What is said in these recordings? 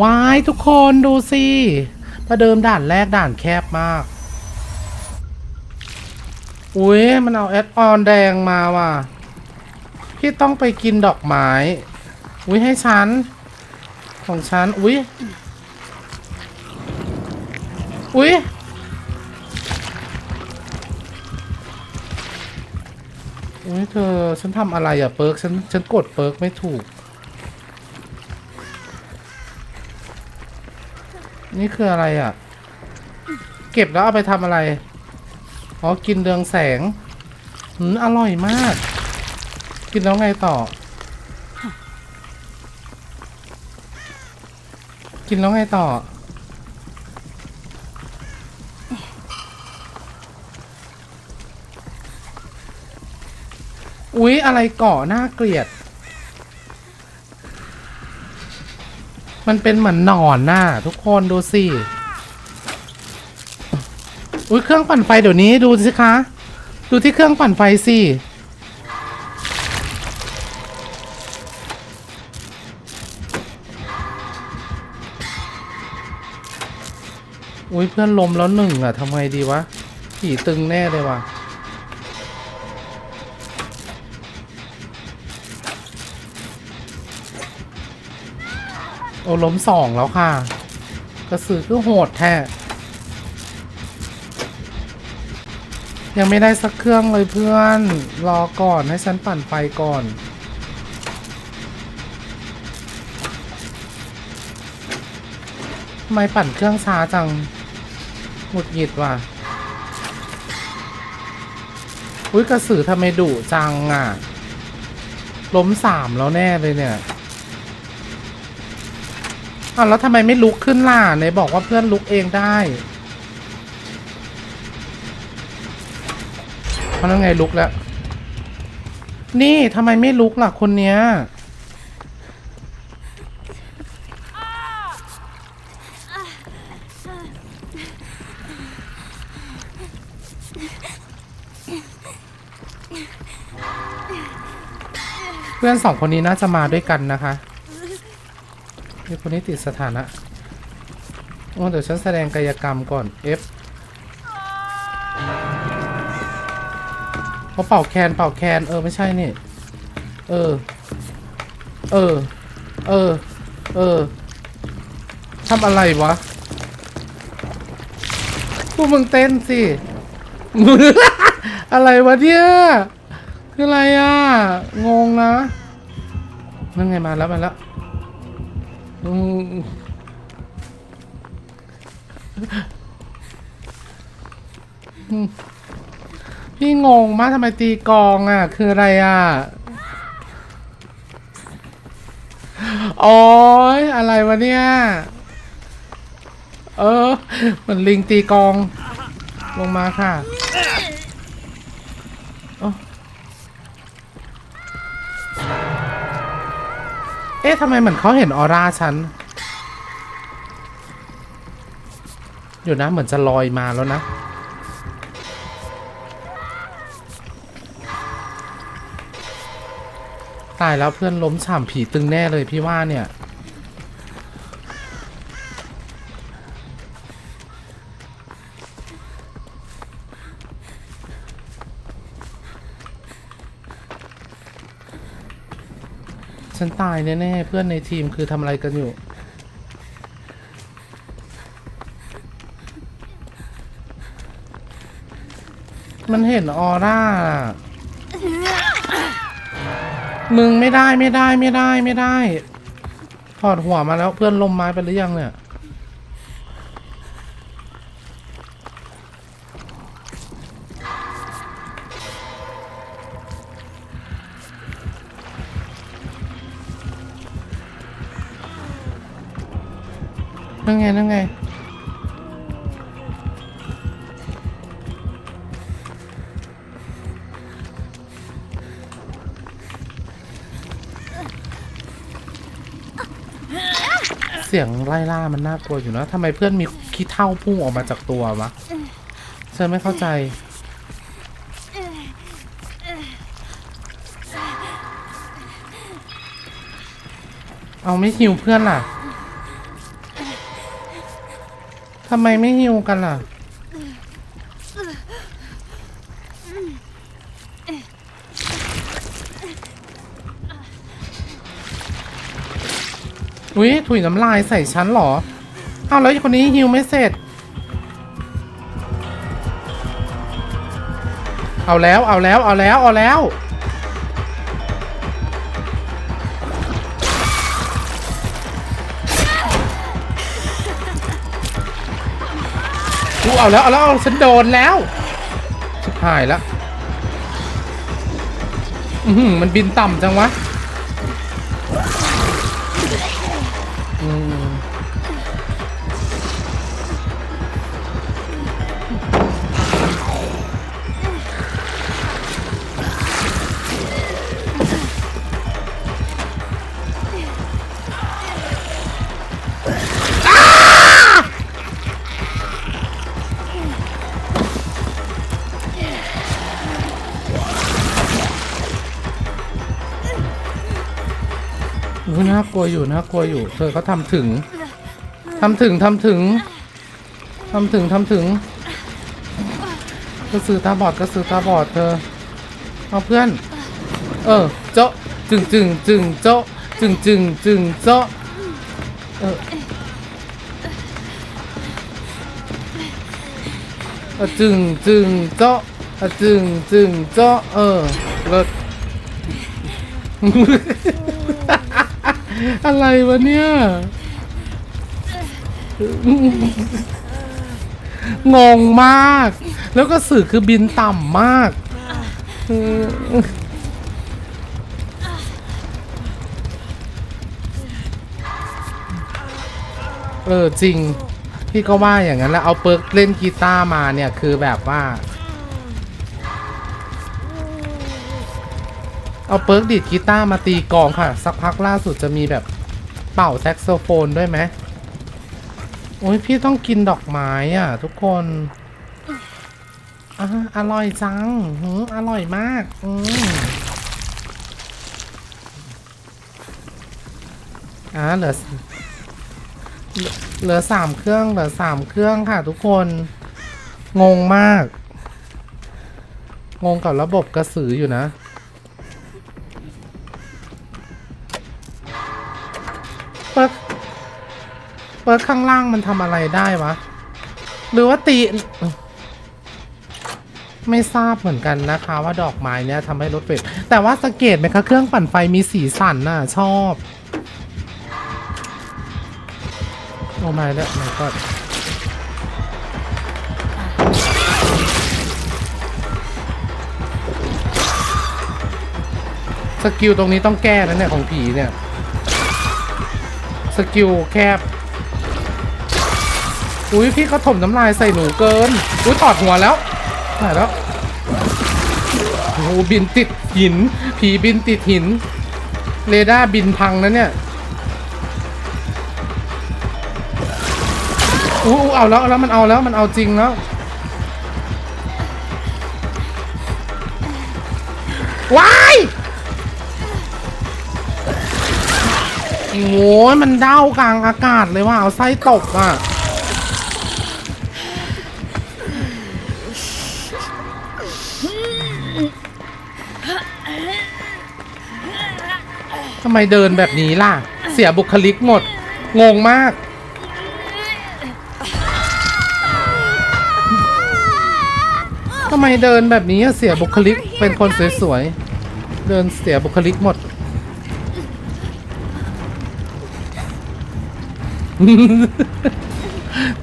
ว้ายทุกคนดูสิประเดิมด่านแรกด่านแคบมาก อุ้ยมันเอาแอดออนแดงมาว่ะ พี่ต้องไปกินดอกไม้ อุ้ยให้ฉัน ของฉัน อุ้ย อุ้ยอุ้ยเธอ ฉันทำอะไรอะเปิร์กฉัน ฉันกดเปิร์กไม่ถูก นี่คืออะไรอะเก็บแล้วเอาไปทำอะไร อ๋อ กินเรืองแสงหืมอร่อยมาก กินแล้วไงต่อ กินแล้วไงต่อ อุ๊ย อะไรเกาะน่าเกลียด มันเป็นเหมือนหนอนน่ะทุกคนดูสิ อุ้ยเครื่องปั่นไฟเดี๋ยวนี้ดูสิคะ ดูที่เครื่องปั่นไฟสิ อุ้ยเพื่อนลมแล้วหนึ่งอะทำไงดีวะผีตึงแน่เลยว่ะ อ้ล้มสองแล้วค่ะ กระสือคือโหดแท้ ยังไม่ได้สักเครื่องเลยเพื่อน รอก่อนให้ฉันปั่นไฟก่อนทำไมปั่นเครื่องช้าจังหงุดหงิดว่ะ อุ้ยกระสือทำไมดุจังอะ ล้มสามแล้วแน่เลยเนี่ยาวแล้วทำไมไม่ลุกขึ้นล่ะไหนบอกว่าเพื่อนลุกเองได้เพราะนั่นไงลุกแล้ว นี่ทำไมไม่ลุกล่ะคนเนี้ยเพื่อนสองคนนี้น่าจะมาด้วยกันนะคะ นี่คนนี้ติดสถานะโอ้เดี๋ยวฉันแสดงกายกรรมก่อน F เขาเป่าแคนเป่าแคนเออไม่ใช่นี่ เออ เออ เออ เออทำอะไรวะพวกมึงเต้นสิ อะไรวะเนี่ย คืออะไรอะ งงนะนั่นไงมาแล้วมาแล้ว อืมอืมพี่งงมากทำไมตีกลองอะ คืออะไรอะ โอ้ยอะไรวะเนี่ย เออเหมือนลิงตีกลอง ลงมาค่ะ เอ๊ะทำไมเหมือนเขาเห็นออร่าฉัน อยู่นะเหมือนจะลอยมาแล้วนะ ตายแล้วเพื่อนล้มฉ่ำผีตึงแน่เลยพี่ว่าเนี่ย ฉันตายแน่ๆเพื่อนในทีมคือทำอะไรกันอยู่ มันเห็นออร่า มึงไม่ได้ไม่ได้ไม่ได้ไม่ได้ ถอดหัวมาแล้วเพื่อนลมไม้ไปหรือยังเนี่ย นั่งไงนั่งไงเสียงไล่ล่ามันน่ากลัวอยู่นะทำไมเพื่อนมีขี้เท่าพุ่งออกมาจากตัววะฉันไม่เข้าใจ เอาไม่หิวเพื่อนล่ะ ทำไมไม่ฮิวกันล่ะ อุ้ยถุยน้ำลายใส่ฉันเหรอเอาแล้วคนนี้ฮิวไม่เสร็จ เอาแล้วเอาแล้วเอาแล้วเอาแล้ว เอาแล้วเอาแล้วฉันโดนแล้วชิบหายแล้วมันบินต่ำจังวะ ยน่ากลัวอยู่น่ากลัวอยู่ เธอเขาทำถึงทำถึงทำถึงทำถึงทำถึงกระสือตาบอดกระสือตาบอดเธอเอาเพื่อน เออเจาะจึงจึงจึงเจาะจึงจึงจึงเจาะเออจึงจึงเจาะจึงจึงเจาะเออเลิศ อะไรวะเนี่ย งงมาก แล้วก็สื่อคือบินต่ำมากเออจริง พี่ก็ว่าอย่างนั้นแล้วเอาเปิร์กเล่นกีตาร์มาเนี่ยคือแบบว่า เอาเปิร์กดีดกีตาร์มาตีกลองค่ะ สักพักล่าสุดจะมีแบบเป่าแซกโซโฟนด้วยไหมโอ้ยพี่ต้องกินดอกไม้อะ ทุกคนอ่าอร่อยจังหืออร่อยมาก อืมอ่าเหลือเหลือสามเครื่องเหลือสามเครื่องค่ะ ทุกคน งงมาก งงกับระบบกระสืออยู่นะ เปิร์ข้างล่างมันทำอะไรได้วะ หรือว่าตี ไม่ทราบเหมือนกันนะคะ ว่าดอกไม้เนี่ยทำให้รถเฟรดแต่ว่าสังเกตไหมคะเครื่องปั่นไฟมีสีสันน่ะ ชอบ โอ้ไม่แล้วไม่ก็สกิลตรงนี้ต้องแก้นะเนี่ยของผีเนี่ย สกิลแคบ อุ้ยพี่เขาถมน้ำลายใส่หนูเกิน อุ้ยตอดหัวแล้วหายแล้วโอ้บินติดหิน ผีบินติดหิน เรดาร์บินพังนะเนี่ยอู้หูเอาแล้วเอาแล้วมันเอาแล้วมันเอาจริงแล้วว้ายโอ้ยมันเด้ากลางอากาศเลยว่าเอาไส้ตบอะ ไมเดินแบบนี้ล่ะ เสียบุคลิกหมด งงมาก ทำไมเดินแบบนี้เสียบุคลิกเป็นคนสวยๆ เดินเสียบุคลิกหมด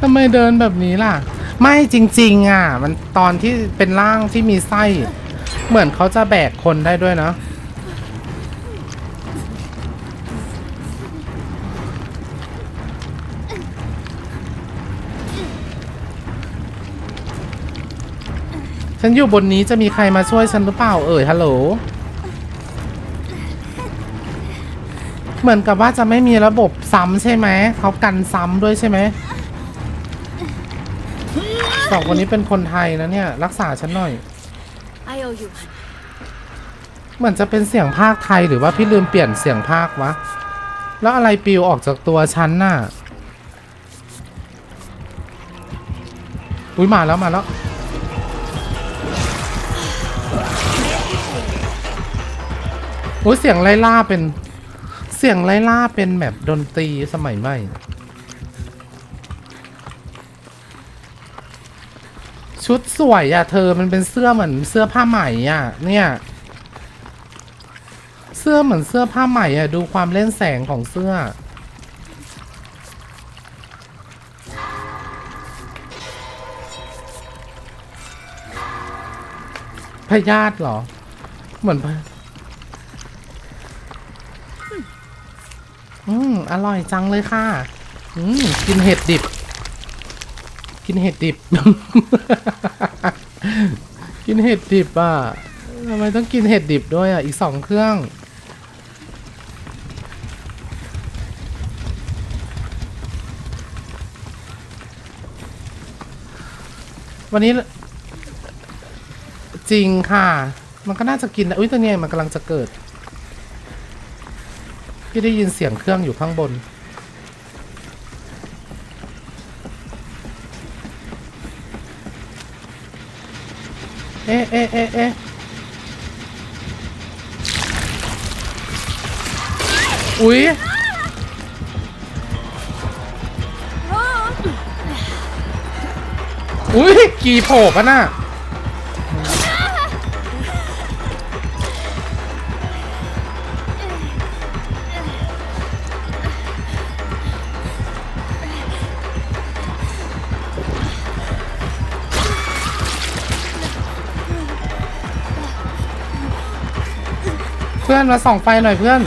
ทำไมเดินแบบนี้ล่ะ ไม่จริง ๆ อะ มันตอนที่เป็นร่างที่มีไส้ เหมือนเขาจะแบกคนได้ด้วยนะ ฉันอยู่บนนี้จะมีใครมาช่วยฉันหรือเปล่าเอ่ยฮัลโหลเหมือนกับว่าจะไม่มีระบบซ้ำใช่ไหมเขากันซ้ำด้วยใช่ไหมสองคนนี้เป็นคนไทยนะเนี่ย รักษาฉันหน่อย I owe you. เหมือนจะเป็นเสียงภาคไทยหรือว่าพี่ลืมเปลี่ยนเสียงภาควะ แล้วอะไรปลิวออกจากตัวฉันน่ะ อุ้ยมาแล้วมาแล้ว โอ้ยเสียงไล่ล่าเป็น เสียงไล่ล่าเป็นแบบดนตรีสมัยใหม่ ชุดสวยอะ เธอมันเป็นเสื้อเหมือนเสื้อผ้าไหมอะ เนี่ย เสื้อเหมือนเสื้อผ้าไหมอะ ดูความเล่นแสงของเสื้อพยาธิเหรอ เหมือน อืมอร่อยจังเลยค่ะ อืมกินเห็ดดิบ กินเห็ดดิบ กินเห็ดดิบอะทำไมต้องกินเห็ดดิบด้วยอะ อีกสองเครื่อง วันนี้ จริงค่ะ มันก็น่าจะกินนะอุ้ยตัวเนี้ยมันกำลังจะเกิด พี่ได้ยินเสียงเครื่องอยู่ข้างบน เอ๊ะเอ๊ะเอ๊ะเอ๊ะอุ๊ยอุ๊ย กี่โผล่ปะน่ะ มาส่องไฟหน่อยเพื่อน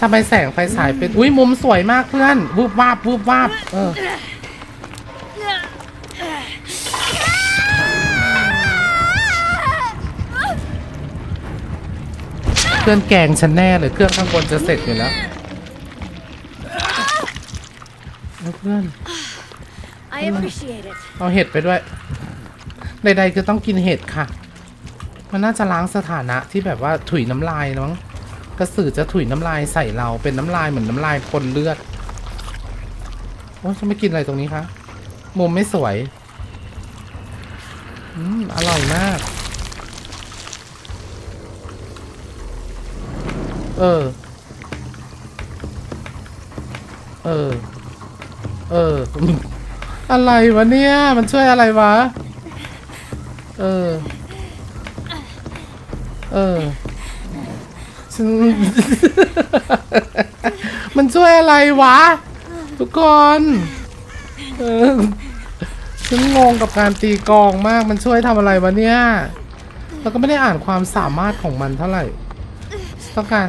ทำไมแสงไฟฉายเป็น อุ้ยมุมสวยมากเพื่อนวูบวาบวูบวาบเออเพื่อนแกล้งฉันแน่เลยเครื่องข้างบนจะเสร็จอยู่แล้วแล้วเพื่อน I appreciate it. เอาเห็ดไปด้วย ใดๆคือต้องกินเห็ดค่ะ มันน่าจะล้างสถานะที่แบบว่าถุยน้ำลายมั้งกระสือจะถุยน้ำลายใส่เราเป็นน้ำลายเหมือนน้ำลายคนเลือดโอ้ฉันไม่กินอะไรตรงนี้คะมุมไม่สวย อืม อร่อยมาก เออ เออ เออ อะไรวะเนี่ย มันช่วยอะไรวะ เออ เออฉันมันช่วยอะไรวะ ทุกคนเออฉันงงกับการตีกองมาก มันช่วยทำอะไรวะเนี่ย แล้วก็ไม่ได้อ่านความสามารถของมันเท่าไหร่ ต้องการ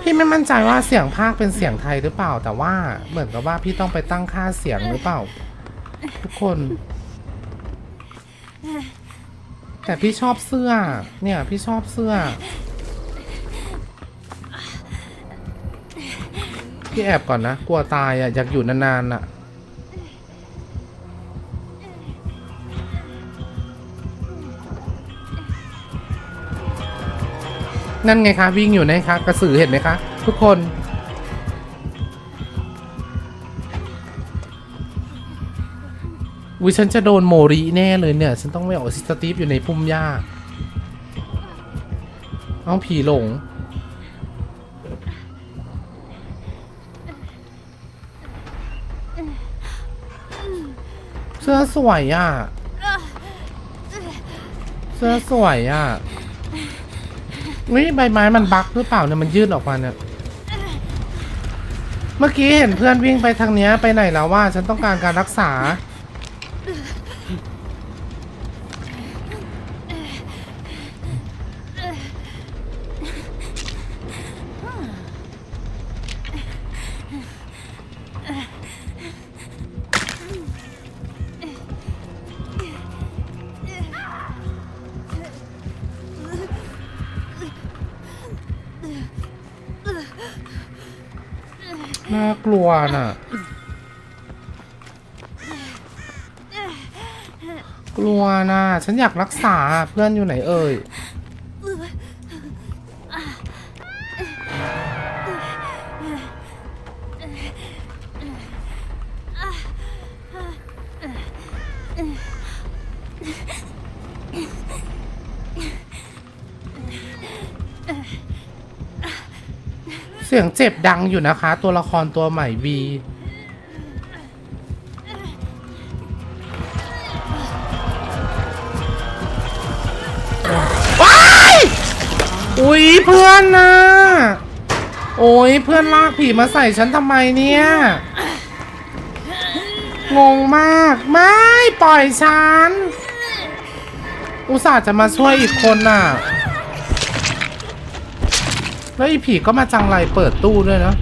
พี่ไม่มั่นใจว่าเสียงภาคเป็นเสียงไทยหรือเปล่า แต่ว่าเหมือนกับว่าพี่ต้องไปตั้งค่าเสียงหรือเปล่า ทุกคน แต่พี่ชอบเสื้อ เนี่ย พี่ชอบเสื้อ พี่แอบก่อนนะ กลัวตายอะ อยากอยู่นานๆอะ นั่นไงคะ วิ่งอยู่นะคะ กระสือเห็นไหมคะ ทุกคน อุ้ยฉันจะโดนโมริแน่เลยเนี่ย ฉันต้องไม่ออกซิสตีฟอยู่ในพุ่มหญ้า เอาผีหลง เสื้อสวยอะ เสื้อสวยอะนี่ใบไม้มันบักหรือเปล่าเนี่ยมันยืดออกมาเนี่ย เมื่อกี้เห็นเพื่อนวิ่งไปทางเนี้ยไปไหนแล้วว่า ฉันต้องการการรักษา น่ากลัวน่ะ กลัวน่ะ ฉันอยากรักษาเพื่อนอยู่ไหนเอ่ย สียงเจ็บดังอยู่นะคะ ตัวละครตัวใหม่บีอุ๊ยเพื่อนนะโอ้ยเพื่อนลากผีมาใส่ฉันทำไมเนี่ย งงมาก ไม่ ปล่อยฉัน อุตส่าห์จะมาช่วยอีกคนน่ะ แล้วอีผีก็มาจังไรเปิดตู้ด้วยเนอะ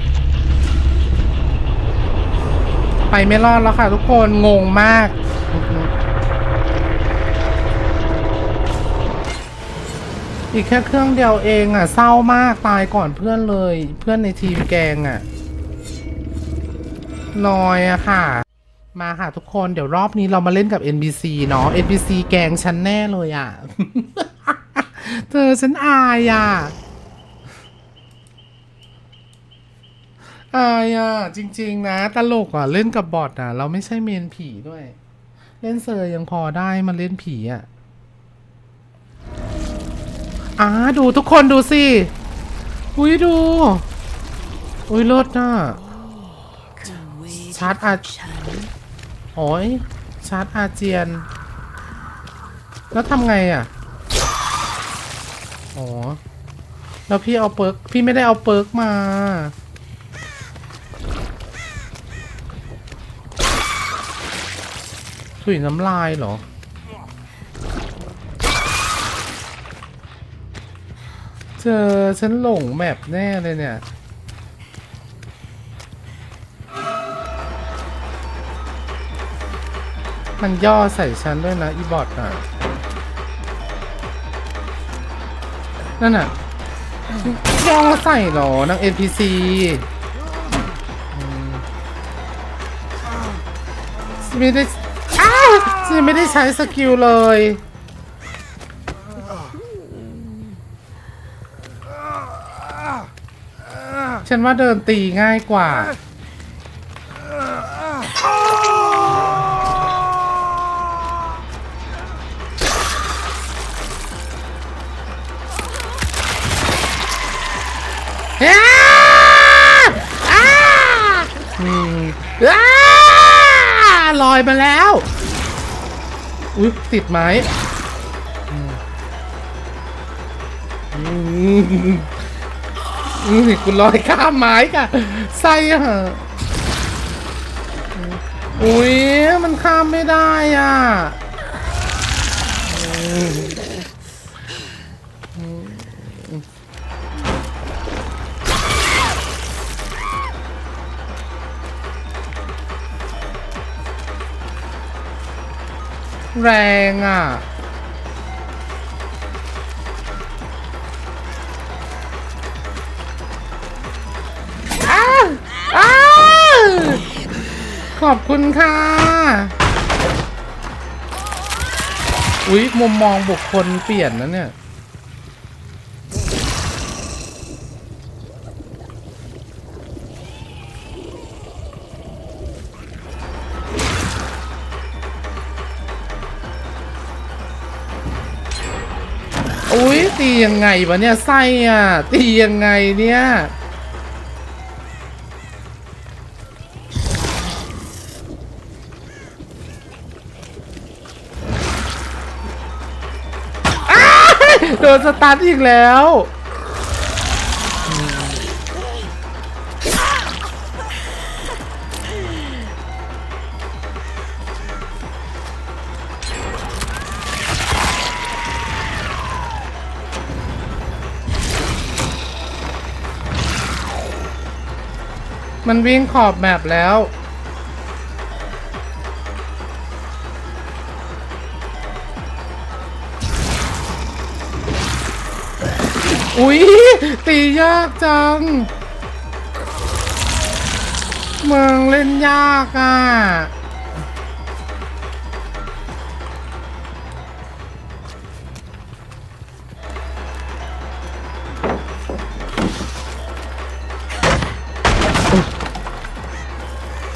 ไปไม่รอดแล้วค่ะทุกคนงงมากอีกแค่เครื่องเดียวเองอะเศร้ามากตายก่อนเพื่อนเลย เพื่อนในทีมแกงอะนอยอะค่ะ มาค่ะทุกคนเดี๋ยวรอบนี้เรามาเล่นกับ NPC เนาะ NPC แกงฉันแน่เลยอะ เธอฉันอายอะ อายอะจริง ๆ นะ ตลกอะ เล่นกับบอทอะ เราไม่ใช่เมนผีด้วย เล่นเซอร์ยังพอได้มาเล่นผีอะอ่าดูทุกคนดูสิ อุ้ยดู อุ้ยเลิศน่ะชาร์จอาโอ้ยชาร์จอาเจียน แล้วทำไงอะอ๋อแล้วพี่เอาเปิร์กพี่ไม่ได้เอาเปิร์กมา ถุยน้ำลายเหรอ เจอฉันหลงแมปแน่เลยเนี่ย มันย่อใส่ฉันด้วยนะ อีบอทอะ นั่นอะ ย่อใส่เหรอนาง NPC ไม่ได้ อ้าวฉันไม่ได้ใช้สกิลเลย ฉันว่าเดินตีง่ายกว่า ลอยมาแล้ว อุ๊ยติดไม้นี่คุณลอยข้ามไม้ค่ะไส้อะอุ๊ยมันข้ามไม่ได้อะ แรงอะ อ้าอ้าขอบคุณค่ะ อุ๊ย มุมมองบุคคลเปลี่ยนนะเนี่ย ยตียังไงวะเนี่ยไส้อะตียังไงเนี่ยอ้ายโดนสตาร์ทอีกแล้ว มันวิ่งขอบแมปแล้ว อุ๊ย ตียากจัง เมืองเล่นยากอะ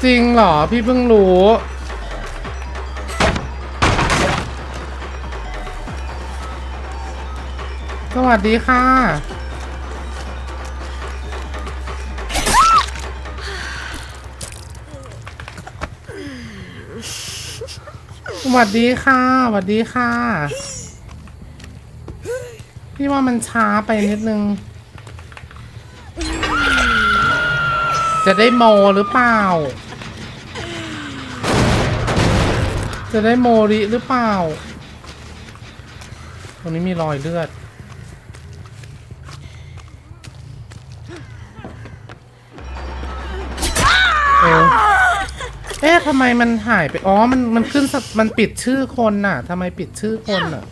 ริงเหรอ พี่เพิ่งรู้ สวัสดีค่ะ สวัสดีค่ะ สวัสดีค่ะ พี่ว่ามันช้าไปนิดนึง จะได้โมหรือเปล่า จะได้โมริหรือเปล่า ตรงนี้มีรอยเลือด เออเอ๊ะทำไมมันหายไป อ๋อ มัน มันขึ้นสมันปิดชื่อคนน่ะทำไมปิดชื่อคนน่ะ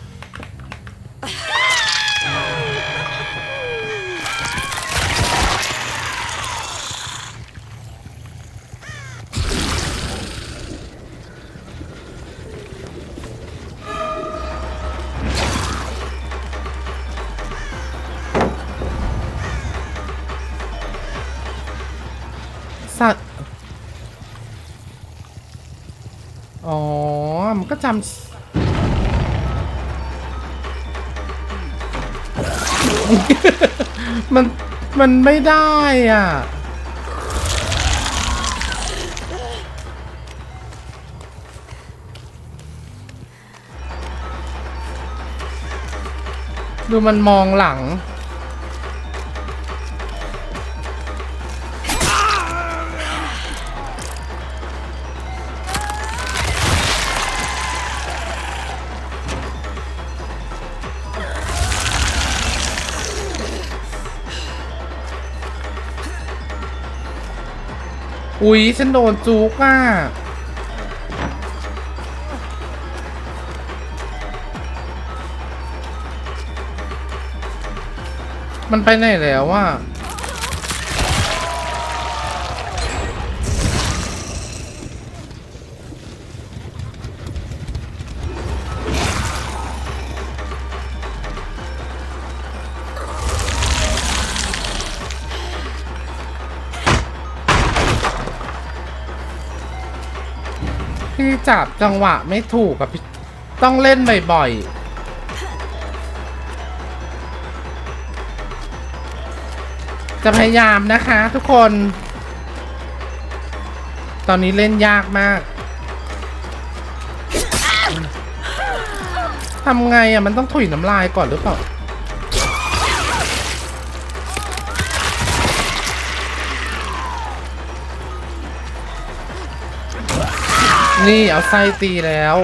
จำมัน มันไม่ได้อะ ดูมันมองหลัง อุ๊ยฉันโดนจุกอะมันไปไหนแล้วอะ พี่จับจังหวะไม่ถูกกับพี่ต้องเล่นบ่อยๆ จะพยายามนะคะทุกคน ตอนนี้เล่นยากมากทำไงอะ มันต้องถุยน้ำลายก่อนหรือเปล่า นี่เอาไส้ตีแล้ว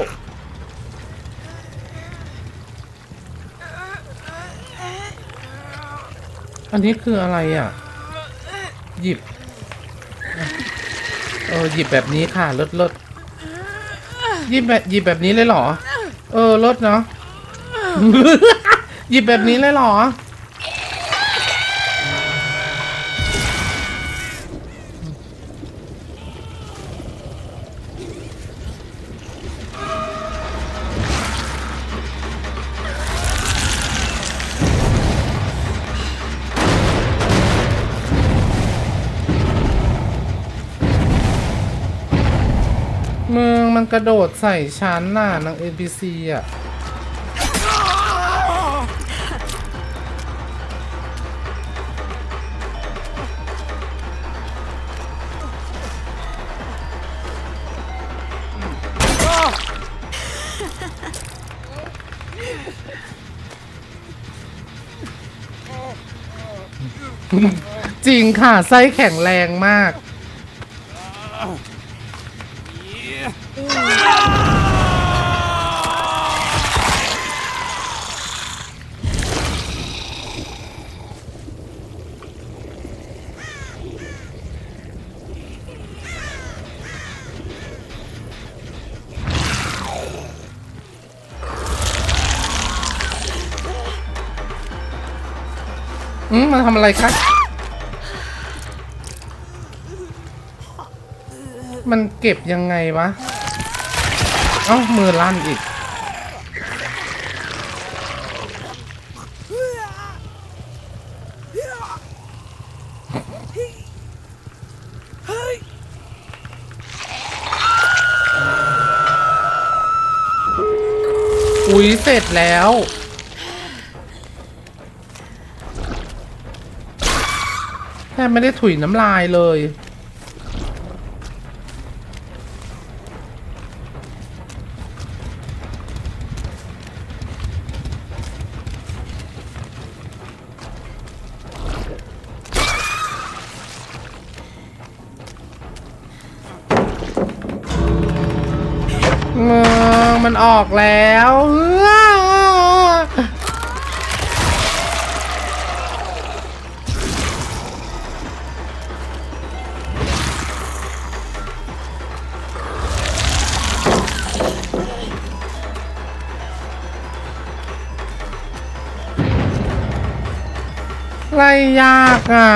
อันนี้คืออะไรอะ หยิบ เออหยิบแบบนี้ค่ะลดลดหยิบแบบหยิบแบบนี้เลยเหรอ เออลดเนาะหยิบแบบนี้เลยเหรอ มันกระโดดใส่ชั้นน่ะนางเอ NPC อะจริงค่ะ ไส้แข็งแรงมาก อืมมันทำอะไรคะมันเก็บยังไงวะ เอ้ามือลั่นอีก อุ๊ยเสร็จแล้วแทบไม่ได้ถุยน้ำลายเลย ออกแล้วไล่ยากอะ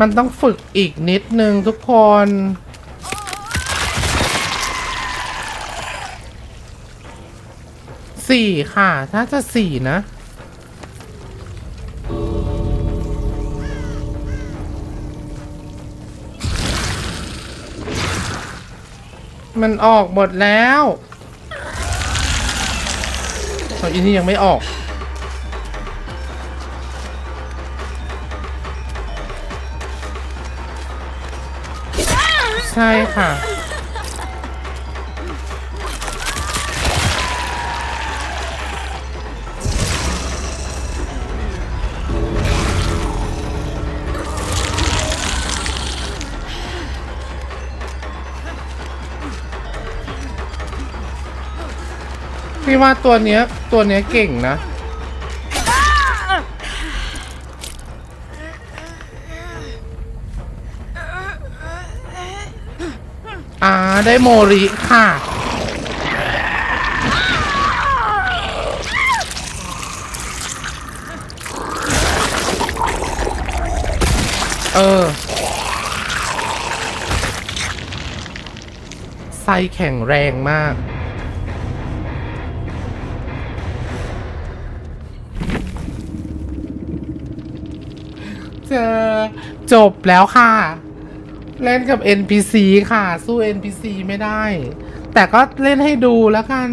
มันต้องฝึกอีกนิดนึงทุกคน สี่ค่ะ ถ้าจะสี่นะ มันออกหมดแล้วเอาอีนี่ยังไม่ออกใช่ค่ะ พี่ว่าตัวเนี้ยตัวเนี้ยเก่งนะ อ่าได้โมริค่ะ เออไส้แข็งแรงมาก แล้วค่ะ เล่นกับ NPC ค่ะ สู้ NPC ไม่ได้ แต่ก็เล่นให้ดูแล้วกัน